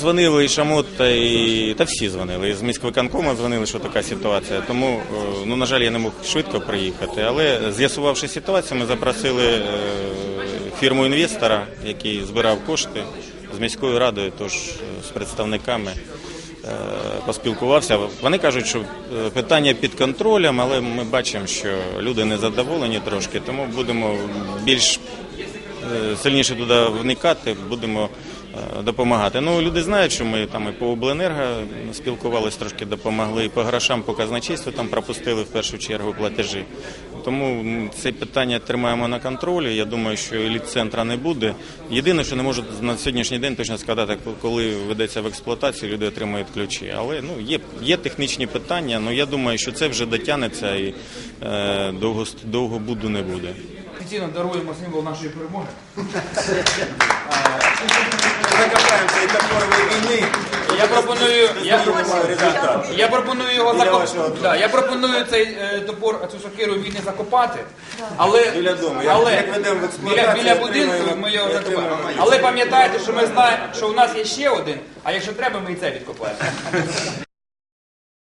Дзвонили і Шамот, та, і, та всі дзвонили. І з міськвиконкому дзвонили, що така ситуація. Тому, е, ну, на жаль, я не мог швидко приїхати. Але з'ясувавши ситуацію, ми запросили е, фірму інвестора, який збирав кошти з міською радою, тож е, з представниками поспілкувався. Вони кажуть, що питання під контролем, але ми бачимо, що люди незадоволені трошки, тому будемо більш сильніше туди вникати, будемо допомагати. Ну, люди знають, що ми там і по обленерго спілкувалися, трошки допомогли, і по грошам по казначейству там пропустили в першу чергу платежі. Тому це питання тримаємо на контролі. Я думаю, що еліт-центра не буде. Єдине, що не можу на сьогоднішній день точно сказати, коли ведеться в експлуатацію, люди отримують ключі. Але ну є, є технічні питання. Ну я думаю, що це вже дотягнеться і е, довго довго буду не буде. Офіційно даруємо символ нашої перемоги. Закопаємо цей топор війни. Я пропоную, я, результат. я пропоную його Біля закоп... вашого дому. да, я пропоную цей е, топор, цю сокиру війни закопати, але, Біля дому. Як- але як ведемо в біля, експлуатацію, біля будинку ми його закопаємо. отримаємо. Але пам'ятайте, що ми знаємо, що у нас є ще один, а якщо треба, ми і це відкопаємо.